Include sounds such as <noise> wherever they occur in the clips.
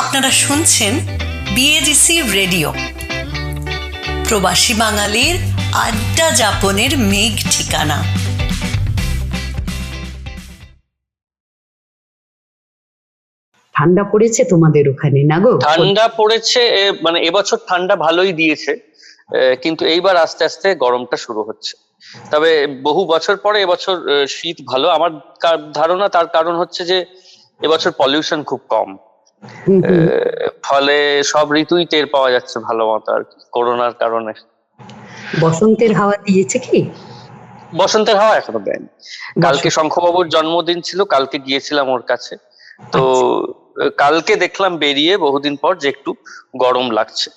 আপনারা শুনছেন BADC radio. প্রবাসী বাঙালির আড্ডা যাপনের মেঘ ঠিকানা। ঠান্ডা পড়েছে তোমাদের ওখানে না গো? ঠান্ডা পড়েছে মানে এবছর ঠান্ডা ভালোই দিয়েছে কিন্তু এইবার আস্তে আস্তে গরমটা শুরু হচ্ছে। তবে বহু বছর পরে এবছর শীত ভালো। আমার ধারণা তার কারণ হচ্ছে যে এবছর পলিউশন খুব কম। ফলে সব ঋতুই টের পাওয়া যাচ্ছে ভালো মতো আর করোনার কারণে। বসন্তের হাওয়া দিয়েছে কি? বসন্তের হাওয়া এখনও দেয়নি। কালকে শঙ্খবাবুর জন্মদিন ছিল কালকে গিয়েছিলাম ওর কাছে। তো কালকে দেখলাম বেরিয়ে বহুদিন পর যে একটু গরম লাগছে।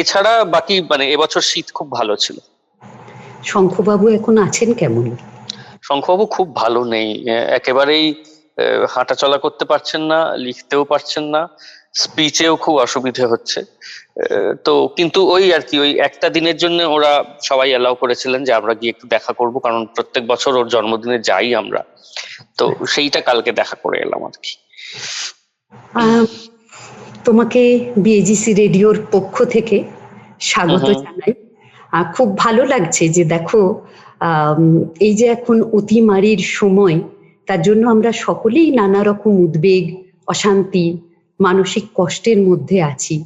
এছাড়া বাকি মানে এবছর শীত খুব ভালো ছিল। শঙ্খবাবু এখন আছেন কেমন? শঙ্খবাবু খুব ভালো নেই একেবারেই হাঁটাচলা করতে পারছেন না লিখতেও পারছেন না স্পিচেও খুব অসুবিধে হচ্ছে। তো কিন্তু ওই আর কি ওই একটা দিনের জন্য ওরা সবাই অ্যালাউ করেছিলেন যে আমরা গিয়ে একটু দেখা করব কারণ প্রত্যেক বছর ওর জন্মদিনে যাই আমরা। তো সেইটা কালকে দেখা করে এলাম আর কি। তোমাকে বিএজিসি রেডিওর পক্ষ থেকে স্বাগত। জানাই। খুব ভালো লাগছে যে দেখো এই যে এখন অতিমারির সময় তার জন্য আমরা সকলেই নানা রকম উদ্বেগ অশান্তি মানসিক কষ্টের মধ্যে আছি।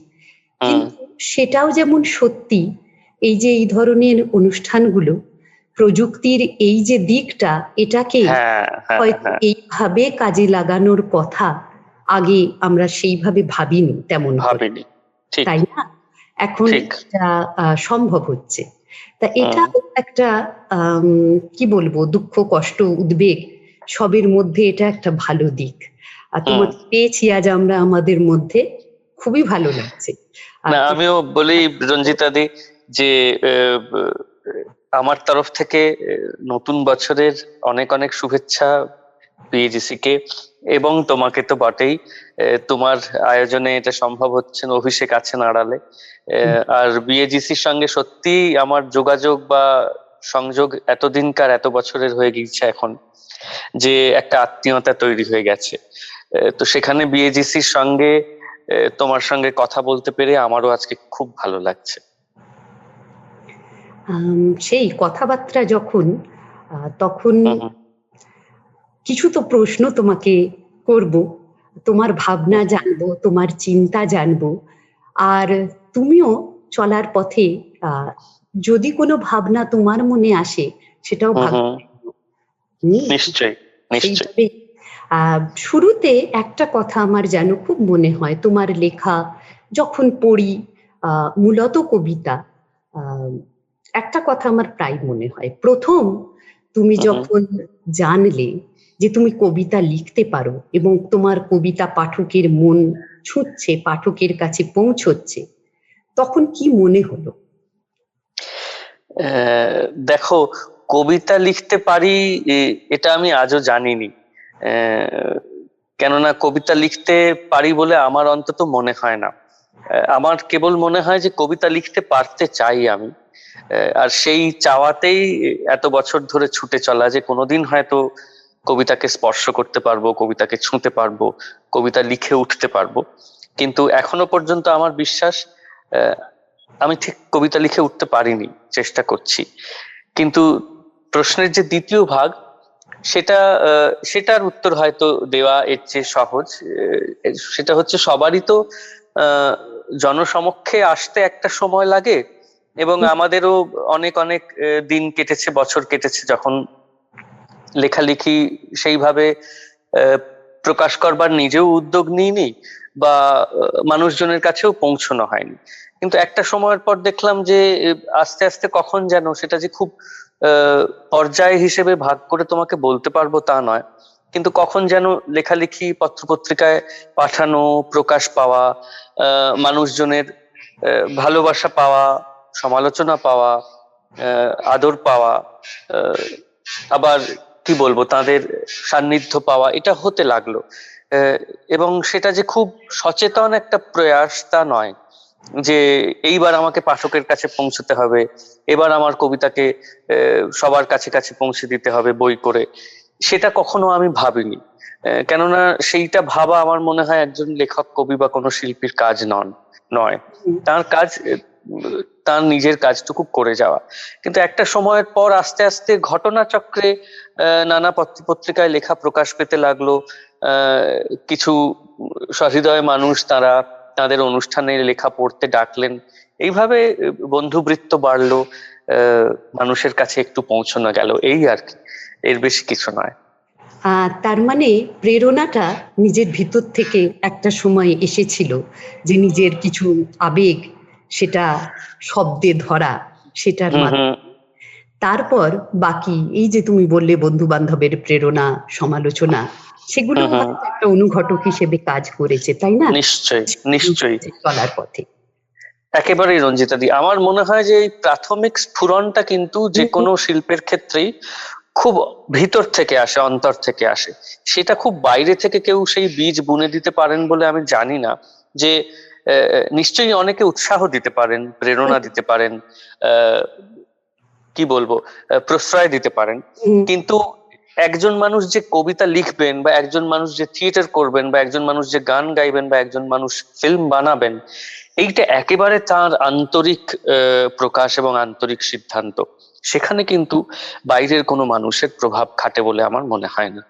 সেটাও যেমন সত্যি এই যে এই ধরনের অনুষ্ঠানগুলো প্রযুক্তির এই যে দিকটা এটাকে হ্যাঁ হ্যাঁ হয়তো হ্যাঁ এইভাবে কাজে লাগানোর কথা আগে আমরা সেইভাবে ভাবিনি তেমন তাই না? এখন এটা আহ, সম্ভব হচ্ছে। তা এটা একটা কি বলব দুঃখ কষ্ট উদ্বেগ সবের মধ্যে এটা একটা ভালো দিক। আর তোমাকে পেয়েছি আজ আমরা আমাদের মধ্যে খুবই ভালো লাগছে। না আমিও বলি রঞ্জিতা দি যে আমার তরফ থেকে নতুন বছরের অনেক অনেক শুভেচ্ছা বিএজিসি কে এবং তোমাকে তো বটেই তোমার আয়োজনে এটা সম্ভব হচ্ছে না, অভিষেক আছেন আড়ালে আর বিএজিসির সঙ্গে সত্যি আমার যোগাযোগ বা সংযোগ এতদিনকার এত বছরের হয়ে গিয়েছে এখন যে একটা আত্মীয়তা তৈরি হয়ে গেছে তো সেখানে বিএজিসির সঙ্গে তোমার সঙ্গে কথা বলতে পেরে আমারও আজকে খুব ভালো লাগছে সেই কথাবার্তা যখন তখন। কিছু তো প্রশ্ন তোমাকে করব তোমার ভাবনা জানব তোমার চিন্তা জানব আর তুমিও চলার পথে আহ, যদি কোনো ভাবনা তোমার মনে আসে সেটাও নিশ্চয়ই নিশ্চয়ই। শুরুতে একটা কথা আমার যেন খুব মনে হয় তোমার লেখা যখন পড়ি আহ, মূলত কবিতা আহ, একটা কথা আমার প্রায় মনে হয়। প্রথম তুমি। যখন জানলে যে তুমি কবিতা লিখতে পারো এবং তোমার কবিতা পাঠকের মন ছুঁচ্ছে পাঠকের কাছে পৌঁছচ্ছে তখন কি মনে হলো? দেখো, কবিতা লিখতে পারি এটা আমি আজও জানিনি। কেননা কবিতা লিখতে পারি বলে আমার অন্তত মনে হয় না। আমার কেবল মনে হয় যে কবিতা লিখতে পারতে চাই আমি। আর সেই চাওয়াতেই এত বছর ধরে ছুটে চলা যে কোনোদিন হয়তো কবিতাকে স্পর্শ করতে পারব, কবিতাকে ছুঁতে পারব, কবিতা লিখে উঠতে পারব। কিন্তু এখনও পর্যন্ত আমার বিশ্বাস আমি ঠিক কবিতা লিখে উঠতে পারিনি চেষ্টা করছি। কিন্তু প্রশ্নের যে দ্বিতীয় ভাগ সেটা সেটার উত্তর হয়তো দেওয়া এর চেয়ে সহজ। সেটা হচ্ছে সবারই তো আহ, জনসমক্ষে আসতে একটা সময় লাগে এবং আমাদেরও অনেক অনেক দিন কেটেছে বছর কেটেছে যখন লেখালেখি সেইভাবে আহ, প্রকাশ করবার নিজেও উদ্যোগ নিইনি। বা মানুষজনের কাছেও পৌঁছানো হয়নি। কিন্তু একটা সময়ের পর দেখলাম যে আস্তে আস্তে কখন যেন সেটা যে খুব পর্যায় হিসেবে ভাগ করে তোমাকে বলতে পারব তা নয়। কিন্তু কখন যেন লেখালেখি, পত্রপত্রিকায় পাঠানো, প্রকাশ পাওয়া মানুষজনের ভালোবাসা পাওয়া, সমালোচনা পাওয়া আদর পাওয়া আবার কি বলব, তাদের সান্নিধ্য পাওয়া, এটা হতে লাগল। এবং সেটা যে খুব সচেতন একটা প্রয়াস তা নয় যে এইবার আমাকে পাঠকের কাছে পৌঁছতে হবে এবার আমার কবিতাকে সবার কাছে কাছে পৌঁছে দিতে হবে বই করে সেটা কখনো আমি ভাবিনি। কেননা সেইটা ভাবা আমার মনে হয় একজন লেখক কবি বা কোনো শিল্পীর কাজ নন নয়। তার কাজ তার নিজের কাজটুকু করে যাওয়া। কিন্তু একটা সময়ের পর আস্তে আস্তে ঘটনাচক্রে নানা পত্র পত্রিকায় লেখা প্রকাশ পেতে লাগল। কিছু সহৃদয় মানুষ তারা তাদের অনুষ্ঠানে লেখা পড়তে ডাকলেন। এইভাবে বন্ধুবৃত্ত বাড়লো মানুষের কাছে একটু পৌঁছানো গেল। এই আর কি, এর বেশি কিছু নয়। তার মানে প্রেরণাটা নিজের ভিতর থেকে একটা সময় এসেছিল যে নিজের কিছু আবেগ সেটা শব্দে ধরা সেটার তারপর বাকি এই যে তুমি বললে বন্ধু বান্ধবের প্রেরণা সমালোচনা সেগুলো একটা অনুঘটক হিসেবে কাজ করেছে তাই না? নিশ্চয়ই নিশ্চয়ই। চলার পথে। একেবারেই রঞ্জিতা দি আমার মনে হয় যে এই প্রাথমিক স্ফুরণটা কিন্তু যে কোনো শিল্পের ক্ষেত্রেই খুব ভিতর থেকে আসে অন্তর থেকে আসে। সেটা খুব বাইরে থেকে কেউ সেই বীজ বুনে দিতে পারেন বলে আমি জানি না যে নিশ্চয়ই অনেকে উৎসাহ দিতে পারেন প্রেরণা দিতে পারেন আহ, কি বলব প্রশ্রয় দিতে পারেন। কিন্তু একজন মানুষ যে কবিতা লিখবেন বা একজন মানুষ যে থিয়েটার করবেন বা একজন মানুষ যে গান গাইবেন বা একজন মানুষ ফিল্ম বানাবেন এইটা একেবারে তার আন্তরিক আহ, প্রকাশ এবং আন্তরিক সিদ্ধান্ত। সেখানে কিন্তু বাইরের কোনো মানুষের প্রভাব খাটে বলে আমার মনে হয় না।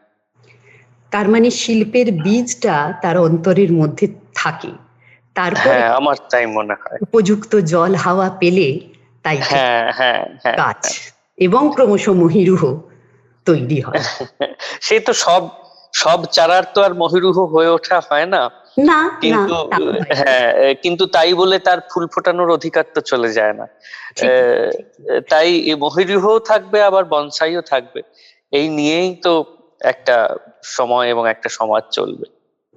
তার মানে শিল্পের বীজটা তার অন্তরের মধ্যে থাকে। তারপর হ্যাঁ আমার তাই মনে হয়। উপযুক্ত জল হাওয়া পেলে তাই হ্যাঁ। হ্যাঁ গাছ এবং ক্রমশ মহিরুহ তৈরি হয়। <laughs> সে তো সব সব চারার তো আর মহিরুহ হয়ে ওঠা হয় না। না কিন্তু হয়। কিন্তু তাই বলে তার ফুল ফোটানোর অধিকার তো চলে যায় না। তাই মহিরুহও থাকবে আবার বনসাইও থাকবে। এই নিয়েই তো একটা সময় এবং একটা সমাজ চলবে।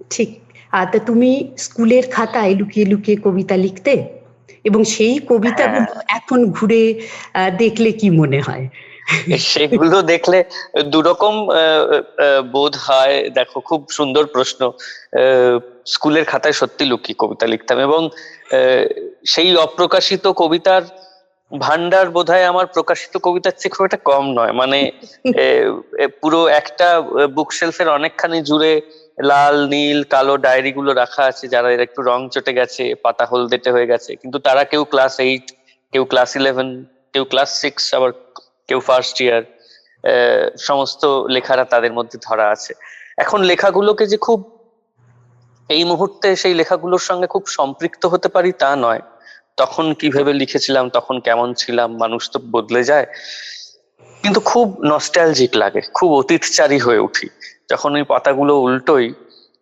ঠিক। তা তুমি স্কুলের খাতায় লুকিয়ে লুকিয়ে কবিতা লিখতে এবং সেই কবিতাগুলো এখন ঘুরে দেখলে কি মনে হয়? সেগুলো দেখলে দুরকম বোধ হয়। দেখো খুব সুন্দর প্রশ্ন। স্কুলের খাতায় সত্যি লুকিয়ে কবিতা লিখতাম এবং সেই অপ্রকাশিত কবিতার ভান্ডার বোধহয় আমার প্রকাশিত কবিতার চেয়ে খুব একটা কম নয়। মানে পুরো একটা বুকশেলফের অনেকখানি জুড়ে লাল, নীল, কালো ডায়েরি গুলো রাখা আছে যারা এর একটু রং চটে গেছে, পাতা হলদেটে হয়ে গেছে। কিন্তু তারা কেউ ক্লাস এইট কেউ ক্লাস ইলেভেন কেউ ক্লাস সিক্স আবার কেউ ফার্স্ট ইয়ার সমস্ত লেখারা তাদের মধ্যে ধরা আছে। এখন লেখাগুলোকে যে খুব, এই মুহূর্তে সেই লেখাগুলোর সঙ্গে খুব সম্পৃক্ত হতে পারি তা নয়। তখন কীভাবে লিখেছিলাম, তখন কেমন ছিলাম, মানুষ তো বদলে যায়। কিন্তু খুব নস্টালজিক লাগে, খুব অতীতচারী হয়ে উঠি। যখন ওই পাতাগুলো উল্টোই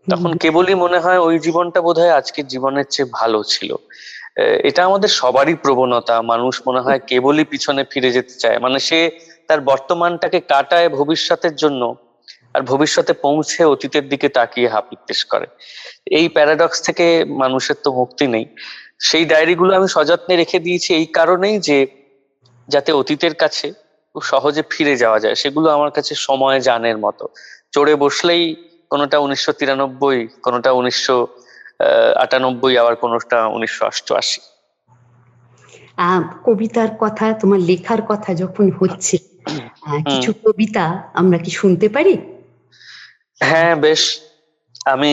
তখন কেবলই মনে হয় ওই জীবনটা বোধহয় আজকের জীবনের চেয়ে ভালো ছিল। এটা আমাদের সবারই প্রবণতা। মানুষ মনে হয় কেবলই পিছনে ফিরে যেতে চায়। মানে সে তার বর্তমানটাকে কাটায় ভবিষ্যতের জন্য আর ভবিষ্যতে পৌঁছে অতীতের দিকে তাকিয়ে হাপ নির্দেশ করে। এই প্যারাডক্স থেকে মানুষের তো মুক্তি নেই। সেই ডায়েরিগুলো আমি সযত্নে রেখে দিয়েছি এই কারণেই যে যাতে অতীতের কাছে খুব সহজে ফিরে যাওয়া যায়। সেগুলো আমার কাছে সময় জানের মতো। চড়ে বসলেই কোনোটা উনিশশো তিরানব্বই কোনোটা উনিশশো আটানব্বই আবার কোনোটা উনিশশো অষ্টআশি। কবিতার কথা তোমার লেখার কথা যখন হচ্ছে কিছু কবিতা আমরা কি শুনতে পারি? হ্যাঁ বেশ। আমি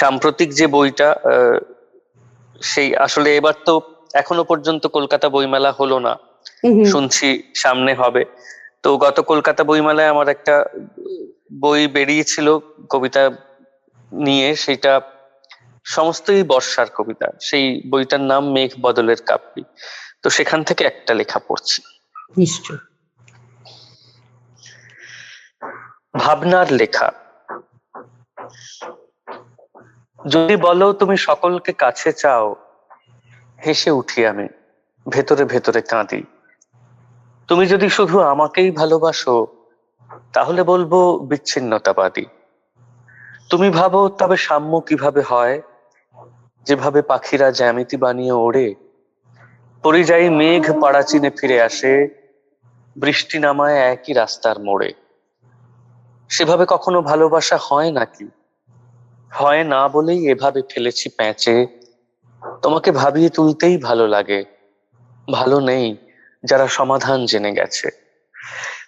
সাম্প্রতিক যে বইটা সেই আসলে এবার তো এখনও পর্যন্ত কলকাতা বইমেলা হলো না। শুনছি সামনে হবে। তো গত কলকাতা বইমেলায় আমার একটা বই বেরিয়েছিল কবিতা নিয়ে সেটা সমস্তই বর্ষার কবিতা। সেই বইটার নাম মেঘ বদলের কাব্যি তো সেখান থেকে একটা লেখা পড়ছি। নিশ্চয় ভাবনার লেখা। যদি বলো তুমি সকলকে কাছে চাও হেসে উঠি আমি ভেতরে ভেতরে কাঁদি। তুমি যদি শুধু আমাকেই ভালোবাসো, তাহলে বলব বিচ্ছিন্নতাবাদী। তুমি ভাবো তবে সাম্য কীভাবে হয়? যেভাবে পাখিরা জ্যামিতি বানিয়ে ওড়ে, পরিযায়ী মেঘ পাড়াচিনে ফিরে আসে, বৃষ্টি নামায় একই রাস্তার মোড়ে। সেভাবে কখনো ভালোবাসা হয় নাকি? হয় না বলেই এভাবে ফেলেছি প্যাঁচে। তোমাকে ভাবিয়ে তুলতেই ভালো লাগে। ভালো নেই। যারা সমাধান জেনে গেছে।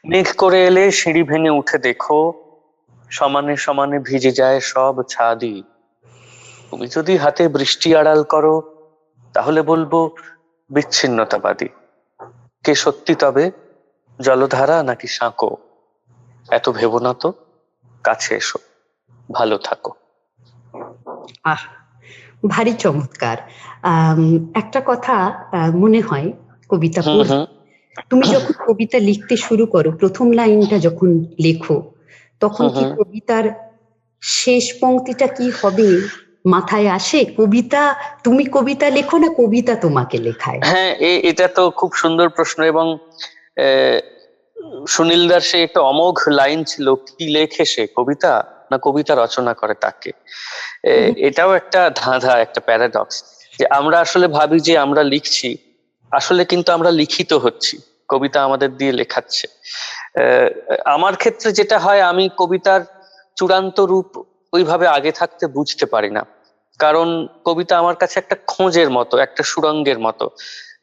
মেঘ করে এলে সিঁড়ি ভেঙে উঠে দেখো, সমানে সমানে ভিজে যায় সব ছাদি তুমি যদি হাতে বৃষ্টি আড়াল করো, তাহলে বলব বিচ্ছিন্নতাবাদী। কে সত্যি তবে, জলধারা নাকি সাঁকো? এত ভেবো না তো, কাছে এসো, ভালো থাকো। আহ, ভারী চমৎকার। একটা কথা মনে হয় কবিতা তুমি যখন কবিতা লিখতে শুরু করো প্রথম লাইনটা যখন লেখো তখন কি। কবিতার শেষ পংক্তিটা কি হবে? মাথায় আসে? কবিতা তুমি কবিতা লেখো না কবিতা তোমাকে লেখায়? হ্যাঁ এটা তো খুব সুন্দর প্রশ্ন এবং আহ, সুনীল দার সে একটা অমোঘ লাইন ছিল কি লেখে সে কবিতা না কবিতা রচনা করে তাকে? এটাও একটা ধাঁধা একটা প্যারাডক্স যে আমরা আসলে ভাবি যে আমরা লিখছি আসলে কিন্তু আমরা লিখিত হচ্ছি, কবিতা আমাদের দিয়ে লেখাচ্ছে। আমার ক্ষেত্রে যেটা হয়, আমি কবিতার চূড়ান্ত রূপ ওইভাবে আগে থাকতে বুঝতে পারি না। কারণ কবিতা আমার কাছে একটা খোঁজের মতো, একটা সুরঙ্গের মতো।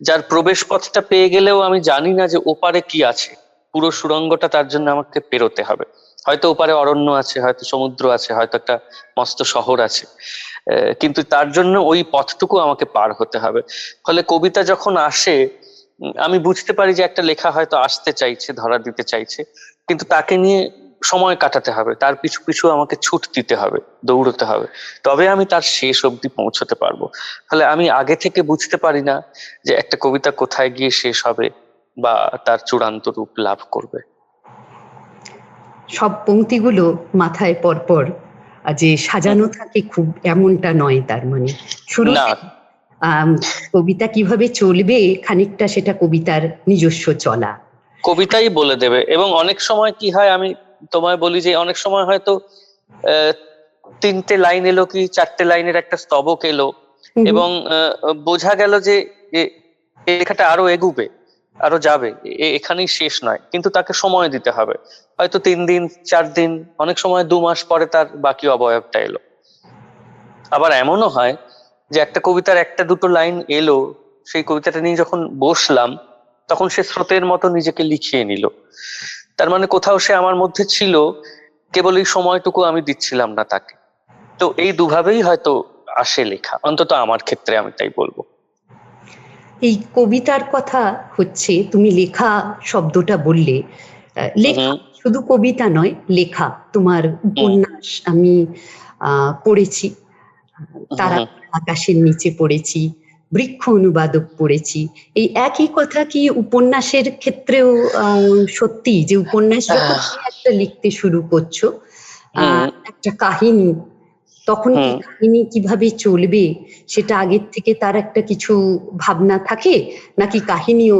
যার প্রবেশ পথটা পেয়ে গেলেও আমি জানি না যে ওপারে কি আছে। পুরো সুরঙ্গটা তার জন্য আমাকে পেরোতে হবে। হয়তো ওপারে অরণ্য আছে, হয়তো সমুদ্র আছে, হয়তো একটা মস্ত শহর আছে। কিন্তু তার জন্য ওই পথটুকু আমাকে পার হতে হবে। ফলে কবিতা যখন আসে আমি বুঝতে পারি যে একটা লেখা হয়তো আসতে চাইছে, ধরা দিতে চাইছে, কিন্তু তাকে নিয়ে সময় কাটাতে হবে। তার পিছু পিছু আমাকে ছুট দিতে হবে, দৌড়তে হবে। তবে আমি তার শেষ অবধি পৌঁছতে পারব। ফলে আমি আগে থেকে বুঝতে পারি না যে একটা কবিতা কোথায় গিয়ে শেষ হবে বা তার চূড়ান্ত রূপ লাভ করবে। সব পংক্তিগুলো মাথায় পরপর। যে সাজানো থাকে খুব এমনটা নয় তার মানে। শুরু কবিতা কীভাবে চলবে খানিকটা সেটা কবিতার নিজস্ব চলা। কবিতাই বলে দেবে। এবং অনেক সময় কি হয় আমি তোমায় বলি যে অনেক সময় হয়তো আহ, তিনটে লাইন এলো কি চারটে লাইনের একটা স্তবক এলো। এবং বোঝা গেল যে লেখাটা আরও এগুবে। আরও যাবে। এখানেই শেষ নয়, কিন্তু তাকে সময় দিতে হবে। হয়তো তিন দিন, চার দিন, অনেক সময় দু মাস পরে তার বাকি অবয়বটা এলো। আবার এমনও হয় যে একটা কবিতার একটা দুটো লাইন এলো, সেই কবিতাটা নিয়ে যখন বসলাম, তখন সে স্রোতের মতো নিজেকে লিখিয়ে নিল। তার মানে কোথাও সে আমার মধ্যে ছিল, কেবল এই সময়টুকু আমি দিচ্ছিলাম না তাকে। তো এই দুভাবেই হয়তো আসে লেখা, অন্তত আমার ক্ষেত্রে আমি তাই বলব। এই কবিতার কথা হচ্ছে তুমি লেখা শব্দটা বললে। লেখা শুধু কবিতা নয় লেখা। তোমার উপন্যাস আমি পড়েছি। তারা আকাশের নিচে পড়েছি বৃক্ষ অনুবাদক পড়েছি। এই একই কথা কি উপন্যাসের ক্ষেত্রেও সত্যি? যে উপন্যাস যখন একটা লিখতে শুরু করছ আহ, একটা কাহিনী তখন কি কাহিনী কীভাবে চলবে? সেটা আগের থেকে তার একটা কিছু ভাবনা থাকে? নাকি কাহিনীও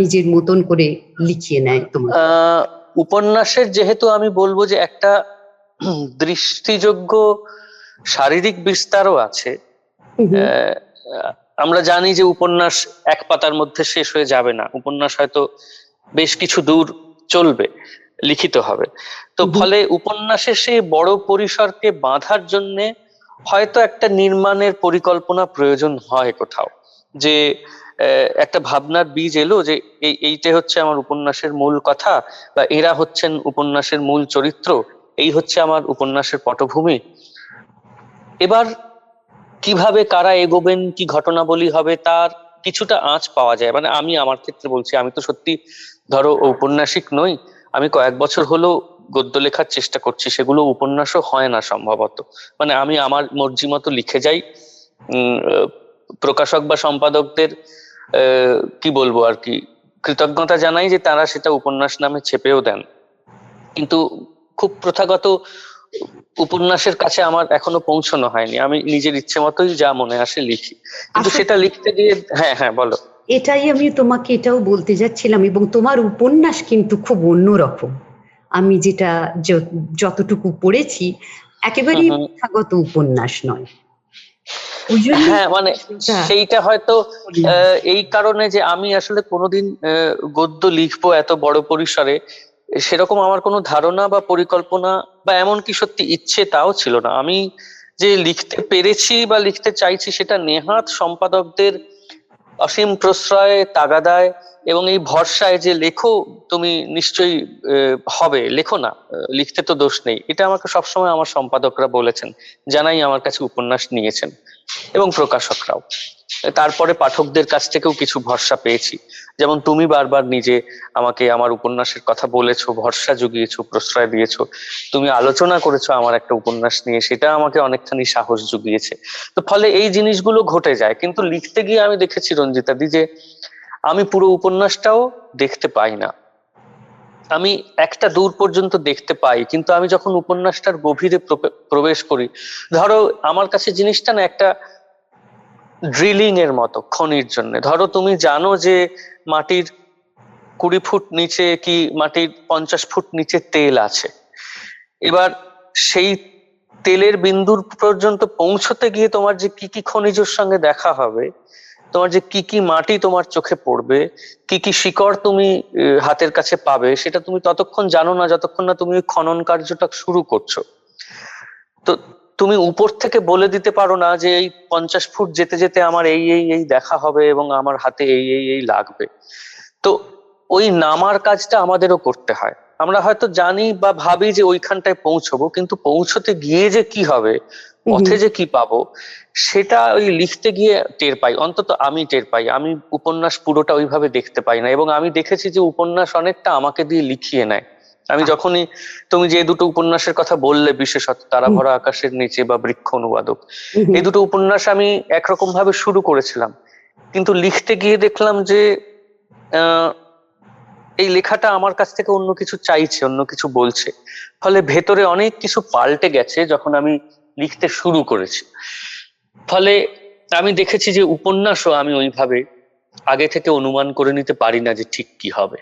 নিজের মতন করে লিখিয়ে নেয় তোমার উপন্যাসের যেহেতু আমি বলব যে একটা <clears throat> দৃষ্টিযোগ্য শারীরিক বিস্তারও আছে। আমরা জানি যে উপন্যাস এক পাতার মধ্যে শেষ হয়ে যাবে না। উপন্যাস হয়তো বেশ কিছু দূর চলবে। লিখিত হবে। তো ফলে উপন্যাসে সেই বড় পরিসরকে বাঁধার জন্য হয়তো একটা নির্মাণের পরিকল্পনা প্রয়োজন হয় কোথাও। যে একটা ভাবনার বীজ এলো যে এই এইটা হচ্ছে আমার উপন্যাসের মূল কথা বা এরা হচ্ছেন উপন্যাসের মূল চরিত্র এই হচ্ছে আমার উপন্যাসের পটভূমি। এবার কীভাবে কারা এগোবেন কি ঘটনাবলী হবে তার কিছুটা আঁচ পাওয়া যায়। মানে আমি আমার ক্ষেত্রে বলছি আমি তো সত্যি ধরো ঔপন্যাসিক নই আমি কয়েক বছর হলো গদ্য লেখার চেষ্টা করছি সেগুলো উপন্যাসও হয় না সম্ভবত। মানে আমি আমার মর্জি মতো লিখে যাই প্রকাশক বা সম্পাদকদের কি বলব আর কি কৃতজ্ঞতা জানাই যে তারা সেটা উপন্যাস নামে ছেপেও দেন। কিন্তু খুব প্রথাগত উপন্যাসের কাছে আমার এখনও পৌঁছানো হয়নি। আমি নিজের ইচ্ছে মতোই যা মনে আসে লিখি। কিন্তু সেটা লিখতে গিয়ে হ্যাঁ হ্যাঁ বলো। এটাই আমি তোমাকে এটাও বলতে যাচ্ছিলাম এবং তোমার উপন্যাস কিন্তু খুব অন্যরকম। আমি যেটা যতটুকু পড়েছি একেবারেই। প্রথাগত উপন্যাস নয়। হ্যাঁ মানে সেইটা হয়তো আহ, এই কারণে যে আমি আসলে কোনোদিন আহ, গদ্য লিখব এত বড় পরিসরে সেরকম আমার কোনো ধারণা বা পরিকল্পনা বা এমনকি সত্যি ইচ্ছে তাও ছিল না। আমি যে লিখতে পেরেছি বা লিখতে চাইছি সেটা নেহাত সম্পাদকদের অসীম প্রশ্রয়ে, তাগাদায় এবং এই ভরসায় যে লেখো তুমি নিশ্চয়ই হবে। লেখো না লিখতে তো দোষ নেই। এটা আমাকে সবসময় আমার সম্পাদকরা বলেছেন, জানাই আমার কাছে উপন্যাস নিয়েছেন। এবং প্রকাশকরাও। তারপরে পাঠকদের কাছ থেকেও কিছু ভরসা পেয়েছি। যেমন তুমি বারবার নিজে আমাকে আমার উপন্যাসের কথা বলেছ, ভরসা জুগিয়েছো, প্রশ্রয় দিয়েছ। তুমি আলোচনা করেছ আমার একটা উপন্যাস নিয়ে, সেটা আমাকে অনেকখানি সাহস জুগিয়েছে। তো ফলে এই জিনিসগুলো ঘটে যায়। কিন্তু লিখতে গিয়ে আমি দেখেছি রঞ্জিতাদি যে, আমি পুরো উপন্যাসটাও দেখতে পাই না। আমি একটা দূর পর্যন্ত দেখতে পাই, কিন্তু আমি যখন উপন্যাসটার গভীরে প্রবে- প্রবেশ করি, ধরো আমার কাছে জিনিসটা না একটা ড্রিলিং এর মতো, খনির জন্য। ধরো তুমি জানো যে মাটির কুড়ি ফুট নিচে কি মাটির পঞ্চাশ ফুট নিচে তেল আছে। এবার সেই তেলের বিন্দুর পর্যন্ত পৌঁছতে গিয়ে তোমার যে কি কি খনিজের সঙ্গে দেখা হবে তোমার যে কি কি মাটি তোমার চোখে পড়বে, কি কি শিকড় তুমি হাতের কাছে পাবে, সেটা তুমি ততক্ষণ জানো না, যতক্ষণ না তুমি খনন কার্যটা শুরু করছ। তো তুমি উপর থেকে বলে দিতে পারো না যে এই পঞ্চাশ ফুট যেতে যেতে আমার এই এই এই দেখা হবে এবং আমার হাতে এই এই এই লাগবে। তো ওই নামার কাজটা আমাদেরও করতে হয়। আমরা হয়তো জানি বা ভাবি যে ওইখানটায় পৌঁছবো, কিন্তু পৌঁছতে গিয়ে যে কি হবে পথে যে কি পাবো সেটা ওই লিখতে গিয়ে টের পাই অন্তত আমি টের পাই। আমি উপন্যাস পুরোটা ওইভাবে দেখতে পাই না এবং আমি দেখেছি যে উপন্যাস অনেকটা আমাকে দিয়ে লিখিয়ে নেয়। আমি যখনই তুমি যে দুটো উপন্যাসের কথা বললে বিশেষত তারা ভরা আকাশের নিচে বা বৃক্ষ অনুবাদক এই দুটো উপন্যাস আমি একরকম ভাবে শুরু করেছিলাম। কিন্তু লিখতে গিয়ে দেখলাম যে আহ, এই লেখাটা আমার কাছ থেকে অন্য কিছু চাইছে অন্য কিছু বলছে। ফলে ভেতরে অনেক কিছু পাল্টে গেছে যখন আমি লিখতে শুরু করেছি। ফলে আমি দেখেছি যে উপন্যাসও আমি ওইভাবে আগে থেকে অনুমান করে নিতে পারি না যে ঠিক কি হবে।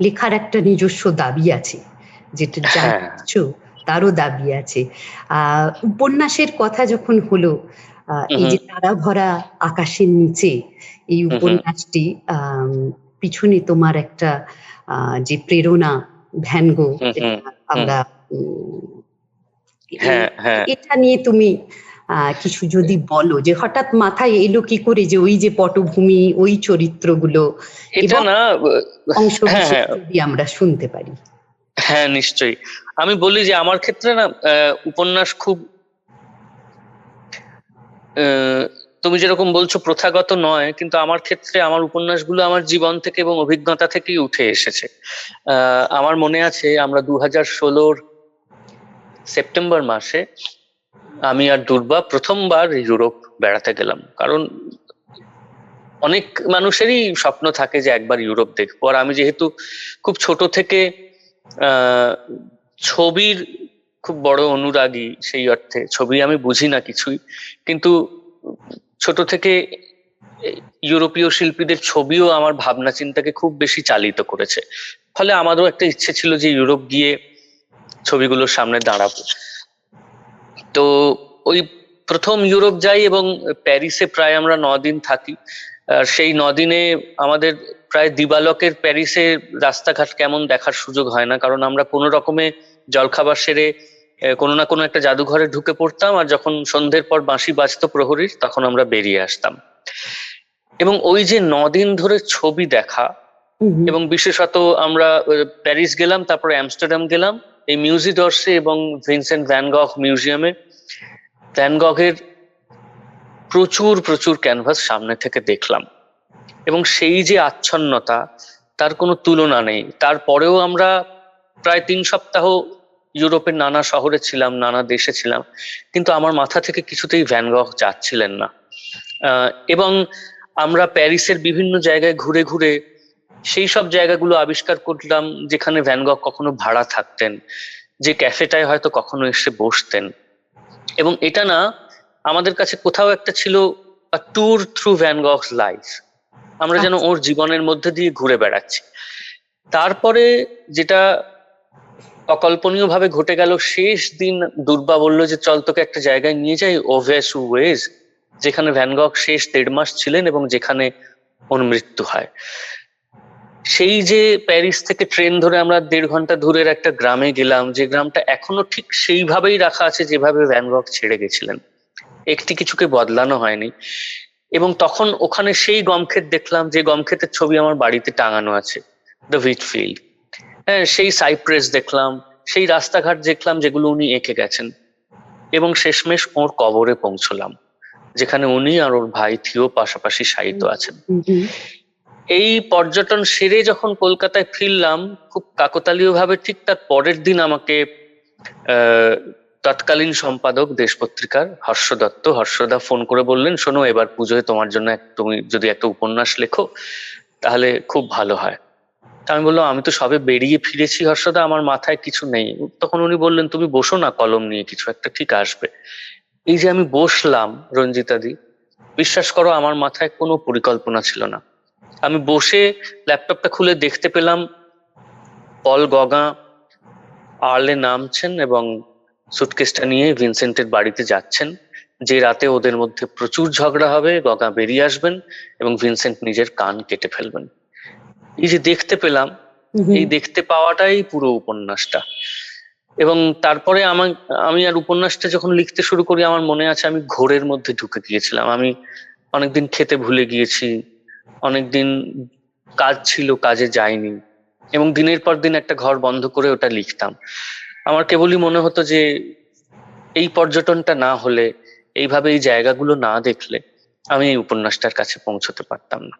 লেখার একটা নিজস্ব দাবি আছে যেটা হ্যাঁ। জানছো তারও দাবি আছে। আহ উপন্যাসের কথা যখন হলো এই যে তারা ভরা আকাশের নিচে এই উপন্যাসটি পিছনে তোমার একটা আহ, যে প্রেরণা ভ্যানগ আমরা এটা নিয়ে তুমি আহ, কিছু যদি বলো যে হঠাৎ মাথায় এলো কি করে যে ওই যে পটভূমি ওই চরিত্রগুলো এটা না অংশ হ্যাঁ, হ্যাঁ। আমরা শুনতে পারি। হ্যাঁ নিশ্চয়ই। আমি বলি যে আমার ক্ষেত্রে না উপন্যাস খুব তুমি যেরকম বলছো প্রথাগত নয় কিন্তু আমার ক্ষেত্রে আমার উপন্যাসগুলো আমার জীবন থেকে এবং অভিজ্ঞতা থেকেই উঠে এসেছে। আহ, আমার মনে আছে আমরা দু হাজার ষোলোর সেপ্টেম্বর মাসে আমি আর দুর্বা প্রথমবার ইউরোপ বেড়াতে গেলাম। কারণ অনেক মানুষেরই স্বপ্ন থাকে যে একবার ইউরোপ দেখব। আর আমি যেহেতু খুব ছোট থেকে ছবির খুব বড় অনুরাগী সেই অর্থে, ছবি আমি বুঝি না কিছুই। কিন্তু ছোট থেকে ইউরোপীয় শিল্পীদের ছবিও আমার ভাবনা চিন্তাকে খুব বেশি চালিত করেছে। ফলে আমারও একটা ইচ্ছে ছিল যে ইউরোপ গিয়ে ছবিগুলোর সামনে দাঁড়াবো। তো ওই প্রথম ইউরোপ যাই এবং প্যারিসে প্রায় আমরা দিন থাকি। আর সেই দিনে আমাদের প্রায় দিবালকের প্যারিসে রাস্তাঘাট কেমন দেখার সুযোগ হয় না কারণ আমরা কোনো রকমে জলখাবার সেরে কোনো না কোনো একটা জাদুঘরে ঢুকে পড়তাম আর যখন সন্ধ্যের পর বাঁশি বাজতো প্রহরীর তখন আমরা বেরিয়ে আসতাম। এবং ওই যে দিন ধরে ছবি দেখা এবং বিশেষত আমরা প্যারিস গেলাম তারপরে অ্যামস্টারডাম গেলাম এই মিউজিডর্সে এবং ভিনসেন্ট ভ্যান গগ মিউজিয়ামে, ভ্যান গগের প্রচুর প্রচুর ক্যানভাস সামনে থেকে দেখলাম। এবং সেই যে আচ্ছন্নতা, তার কোনো তুলনা নেই। তারপরেও আমরা প্রায় তিন সপ্তাহ ইউরোপের নানা শহরে ছিলাম, নানা দেশে ছিলাম, কিন্তু আমার মাথা থেকে কিছুতেই ভ্যান গগ যাচ্ছিলেন না। এবং আমরা প্যারিসের বিভিন্ন জায়গায় ঘুরে ঘুরে সেই সব জায়গাগুলো আবিষ্কার করলাম যেখানে ভ্যান গগ কখনো ভাড়া থাকতেন যে ক্যাফেটায় হয়তো কখনো এসে বসতেন। এবং এটা না আমাদের কাছে কোথাও একটা ছিল tour through Van Gogh's life আমরা যেন ওর জীবনের মধ্যে দিয়ে ঘুরে বেড়াচ্ছি। তারপরে যেটা অকল্পনীয় ভাবে ঘটে গেল শেষ দিন দুর্বা বলল যে চল তোকে একটা জায়গায় নিয়ে যাই ওভেস ওয়েজ যেখানে ভ্যান গগ শেষ দেড় মাস ছিলেন এবং যেখানে ওর মৃত্যু হয়। সেই যে প্যারিস থেকে ট্রেন ধরে আমরা দেড় ঘণ্টা দূরের একটা গ্রামে গেলাম, যে গ্রামটা এখনও ঠিক সেইভাবেই রাখা আছে যেভাবে ভ্যান গগ ছেড়ে গেছিলেন। একটি কিছুকে বদলানো হয়নি। এবং তখন ওখানে সেই গমক্ষেত দেখলাম, যে গমক্ষেতের ছবি আমার বাড়িতে টাঙানো আছে দ্য হুইট ফিল্ড হ্যাঁ সেই সাইপ্রেস দেখলাম, সেই রাস্তাঘাট দেখলাম যেগুলো উনি এঁকে গেছেন। এবং শেষমেশ ওর কবরে পৌঁছলাম, যেখানে উনি আর ওর ভাই থিও পাশাপাশি শায়িত আছেন। এই পর্যটন সেরে যখন কলকাতায় ফিরলাম, খুব কাকতালীয় ভাবে ঠিক তার পরের দিন আমাকে তৎকালীন সম্পাদক, দেশ পত্রিকার হর্ষ দত্ত হর্ষদা ফোন করে বললেন, শোনো, এবার পুজোয় তোমার জন্য তুমি যদি একটা উপন্যাস লেখো, তাহলে খুব ভালো হয়। তা আমি বললাম, আমি তো সবে বেরিয়ে ফিরেছি হর্ষদা আমার মাথায় কিছু নেই। তখন উনি বললেন, তুমি বসো না, কলম নিয়ে কিছু একটা ঠিক আসবে। এই যে আমি বসলাম, রঞ্জিতাদি, বিশ্বাস করো, আমার মাথায় কোনো পরিকল্পনা ছিল না। আমি বসে ল্যাপটপটা খুলে দেখতে পেলাম পল গগা আর্লে নামছেন এবং সুটকেসটা নিয়ে ভিনসেন্টের বাড়িতে যাচ্ছেন। যে রাতে ওদের মধ্যে প্রচুর ঝগড়া হবে গগা বেরিয়ে আসবেন এবং ভিনসেন্ট নিজের কান কেটে ফেলবেন। এই যে দেখতে পেলাম এই দেখতে পাওয়াটাই পুরো উপন্যাসটা। এবং তারপরে আমার আমি আর উপন্যাসটা যখন লিখতে শুরু করি আমার মনে আছে আমি ঘোরের মধ্যে ঢুকে গিয়েছিলাম। আমি অনেকদিন খেতে ভুলে গিয়েছি অনেকদিন কাজ ছিল কাজে যাইনি এবং দিনের পর দিন একটা ঘর বন্ধ করে ওটা লিখতাম। আমার কেবলই মনে হতো যে এই পর্যটনটা না হলে এইভাবে এই জায়গাগুলো না দেখলে আমি এই উপন্যাসটার কাছে পৌঁছতে পারতাম না।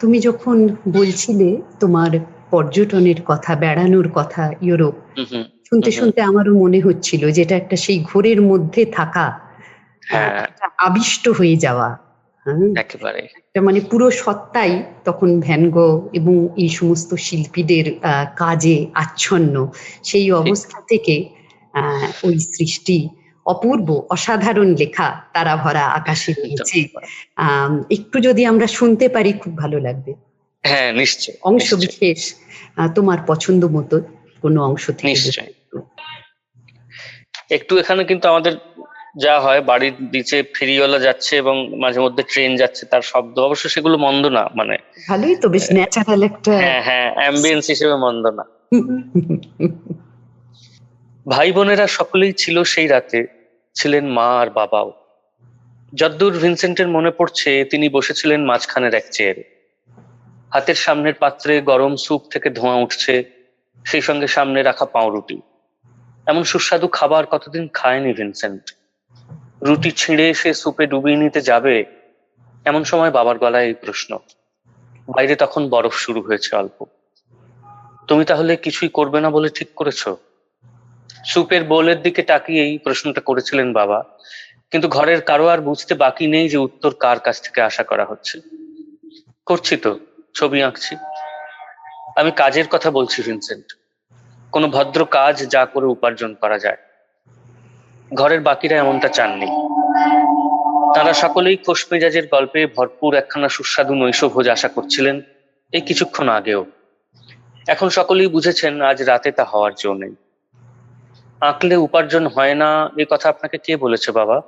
তুমি যখন বলছিলে তোমার পর্যটনের কথা বেড়ানোর কথা ইউরোপ শুনতে শুনতে আমারও মনে হচ্ছিল যেটা একটা সেই ঘোরের মধ্যে থাকা হ্যাঁ। আবিষ্ট হয়ে যাওয়া। একেবারে। মানে পুরো সত্তাই তখন ভ্যানগ এবং এই সমস্ত শিল্পীদের কাজে আচ্ছন্ন। সেই অবস্থা থেকে ওই সৃষ্টি অপূর্ব অসাধারণ লেখা তারা ভরা আকাশে রয়েছে। একটু যদি আমরা শুনতে পারি খুব ভালো লাগবে। হ্যাঁ নিশ্চয় অংশ বিশেষ তোমার পছন্দ মতো কোনো অংশ থেকে নিশ্চয় একটু এখানে কিন্তু আমাদের যা হয় বাড়ির নিচে ফেরিওয়ালা যাচ্ছে এবং মাঝে মধ্যে ট্রেন যাচ্ছে তার শব্দ অবশ্য সেগুলো মন্দ না মানে ভালোই তো বেশ ন্যাচারাল একটা হ্যাঁ হ্যাঁ অ্যাম্বিয়েন্স হিসেবে মন্দ না। ভাই বোনেরা সকলেই ছিল সেই রাতে ছিলেন মা আর বাবাও। যদ্দূর ভিনসেন্টের মনে পড়ছে তিনি বসেছিলেন মাঝখানের এক চেয়ারে হাতের সামনের পাত্রে গরম স্যুপ থেকে ধোঁয়া উঠছে সেই সঙ্গে সামনে রাখা পাউরুটি। এমন সুস্বাদু খাবার কতদিন খায়নি ভিনসেন্ট। রুটি ছিঁড়ে সে স্যুপে ডুবিয়ে নিতে যাবে? এমন সময় বাবার গলায় এই প্রশ্ন। বাইরে তখন বরফ শুরু হয়েছে অল্প। তুমি তাহলে কিছুই করবে না বলে ঠিক করেছ? স্যুপের বোলের দিকে তাকিয়ে এই প্রশ্নটা করেছিলেন বাবা। কিন্তু ঘরের কারও আর বুঝতে বাকি নেই যে উত্তর কার কাছ থেকে আশা করা হচ্ছে। করছি তো, ছবি আঁকছি। আমি কাজের কথা বলছি, ভিনসেন্ট। কোনো ভদ্র কাজ যা করে উপার্জন করা যায়। ঘরের বাকিরা এমনটা চাননি। তারা সকলেই খোশ মেজাজের গল্পে ভরপুর একখানা সুস্বাদু নৈশভোজ আশা করছিলেন এই কিছুক্ষণ আগেও। এখন সকলেই বুঝেছেন আজ রাতে তা হওয়ার জো নেই। আঁকলে উপার্জন হয় না, এ কথা আপনাকে কে বলেছে বাবা?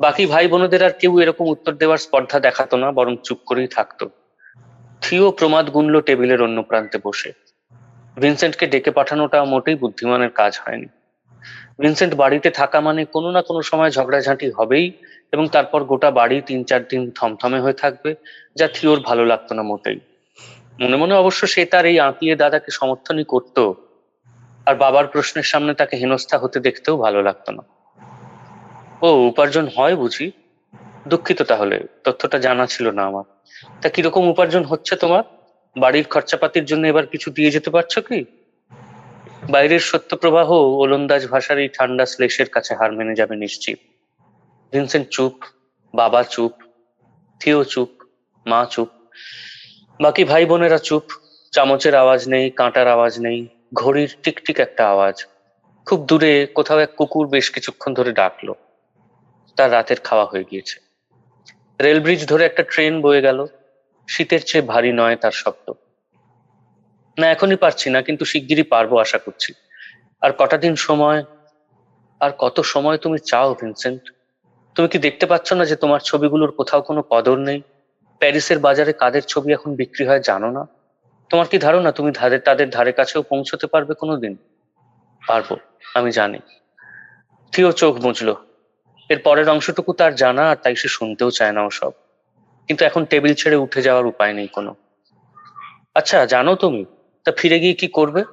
বাকি ভাই বোনদের আর কেউ এরকম উত্তর দেওয়ার স্পর্ধা দেখাতো না, বরং চুপ করেই থাকতো। থিও প্রমাদ গুনলো টেবিলের অন্য প্রান্তে বসে। ভিনসেন্টকে ডেকে পাঠানোটা মোটেই বুদ্ধিমানের কাজ হয়নি। ভিনসেন্ট বাড়িতে থাকা মানে কোনো না কোনো সময় ঝগড়াঝাঁটি হবেই এবং তারপর গোটা বাড়ি তিন চার দিন থমথমে হয়ে থাকবে, যা থিওর ভালো লাগতো না মোটেই। মনে মনে অবশ্য সে তার এই আঁকিয়ে দাদাকে সমর্থনই করত। আর বাবার প্রশ্নের সামনে তাকে হেনস্থা হতে দেখতেও ভালো লাগতো না। ও, উপার্জন হয় বুঝি? দুঃখিত তাহলে, তথ্যটা জানা ছিল না আমার। তা কীরকম উপার্জন হচ্ছে তোমার? বাড়ির খরচাপাতির জন্য এবার কিছু দিয়ে যেতে পারছ কি? বাইরের সত্য প্রবাহ ওলন্দাজ ভাষার এই ঠান্ডা শ্লেষের কাছে হার মেনে যাবে নিশ্চিত। ভিনসেন্ট চুপ, বাবা চুপ, থিও চুপ, মা চুপ, বাকি ভাই বোনেরা চুপ, চামচের আওয়াজ নেই, কাঁটার আওয়াজ নেই, ঘড়ির টিকটিক একটা আওয়াজ। খুব দূরে কোথাও এক কুকুর বেশ কিছুক্ষণ ধরে ডাকলো। তার রাতের খাওয়া হয়ে গিয়েছে। রেল ব্রিজ ধরে একটা ট্রেন বয়ে গেল। শীতের চেয়ে ভারী নয় তার শব্দ। না, এখনই পারছি না, কিন্তু শিগগিরই পারব আশা করছি। আর কটা দিন সময়, আর কত সময় তুমি চাও ভিনসেন্ট তুমি কি দেখতে পাচ্ছ না যে তোমার ছবিগুলোর কোথাও কোনো কদর নেই? প্যারিসের বাজারে কাদের ছবি এখন বিক্রি হয় জানো না? তোমার কি ধারণা তুমি ধারে, তাদের ধারে কাছেও পৌঁছতে পারবে কোনোদিন? পারব, আমি জানি। থিও চোখ মুছলো এর পরের অংশটুকু তার জানা, আর তাই সে শুনতেও চায় না ওসব। কিন্তু এখন টেবিল ছেড়ে উঠে যাওয়ার উপায় নেই কোনো। আচ্ছা জানো তুমি তা ফিরে গিয়ে কি করবে?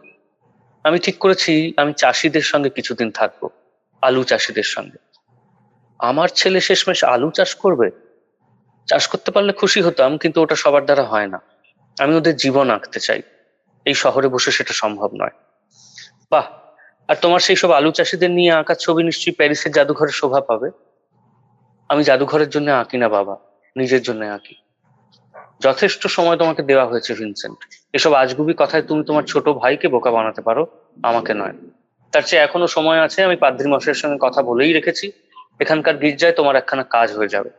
আমি ঠিক করেছি, আমি চাষিদের সঙ্গে কিছুদিন থাকব, আলু চাষিদের সঙ্গে। আমার ছেলে শেষমেশ আলু চাষ করবে? চাষ করতে পারলে খুশি হতাম, কিন্তু ওটা সবার দ্বারা হয় না। আমি ওদের জীবন আঁকতে চাই। এই শহরে বসে সেটা সম্ভব নয়। বাহ! আর তোমার সেই সব আলু চাষিদের নিয়ে আঁকা ছবি নিশ্চয়ই প্যারিসের জাদুঘরে শোভা পাবে? আমি জাদুঘরের জন্য আঁকি না, বাবা। নিজের জন্য আঁকি। যথেষ্ট সময় তোমাকে দেওয়া হয়েছে ভিনসেন্ট এসব আজগুবি কথায় তুমি তোমার ছোট ভাইকে বোকা বানাতে পারো, আমাকে নয়। তার চেয়ে এখনও সময় আছে, আমি পাদ্রী মশাইয়ের সঙ্গে কথা বলেই রেখেছি। এখানকার গির্জায় তোমার একখানা কাজ হয়ে যাবে।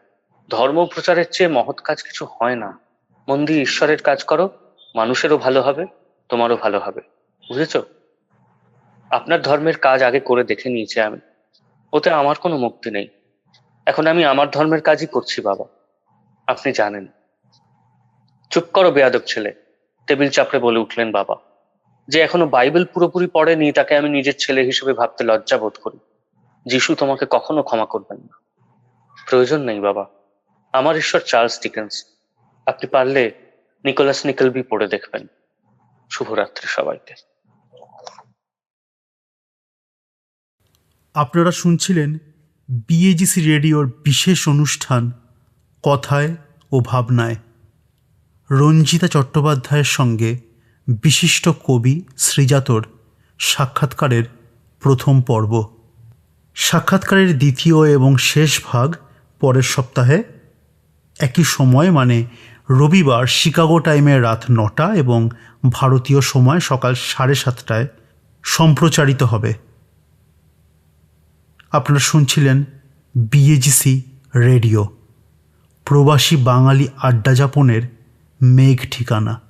ধর্ম প্রচারের চেয়ে মহৎ কাজ কিছু হয় না। মন দিয়ে ঈশ্বরের কাজ করো, মানুষেরও ভালো হবে, তোমারও ভালো হবে। বুঝেছ? আপনার ধর্মের কাজ আগে করে দেখে নিয়েছি আমি। ওতে আমার কোনো মুক্তি নেই। এখন আমি আমার ধর্মের কাজই করছি, বাবা। আপনি জানেন। চুপ করো বেয়াদব ছেলে। টেবিল চাপড়ে বলে উঠলেন বাবা। যে এখনও বাইবেল পুরোপুরি পড়েনি, তাকে আমি নিজের ছেলে হিসেবে ভাবতে লজ্জা বোধ করি। যিশু তোমাকে কখনো ক্ষমা করবেন না। প্রয়োজন নেই বাবা। আমার ঈশ্বর চার্লস ডিকেন্স। আপনি পারলে নিকোলাস নিকলবি পড়ে দেখবেন। শুভরাত্রি সবাইকে। আপনারা শুনছিলেন বিএজিসি রেডিওর বিশেষ অনুষ্ঠান কথায় ও ভাবনায়। রঞ্জিতা চট্টোপাধ্যায়ের সঙ্গে বিশিষ্ট কবি শ্রীজাতর সাক্ষাৎকারের প্রথম পর্ব। সাক্ষাৎকারের দ্বিতীয় এবং শেষ ভাগ পরের সপ্তাহে একই সময় মানে রবিবার শিকাগো টাইমে রাত নটা এবং ভারতীয় সময় সকাল সাড়ে সাতটায় সম্প্রচারিত হবে। আপনারা শুনছিলেন বিএজিসি রেডিও প্রবাসী বাঙালি আড্ডা যাপনের মেঘ ঠিকানা।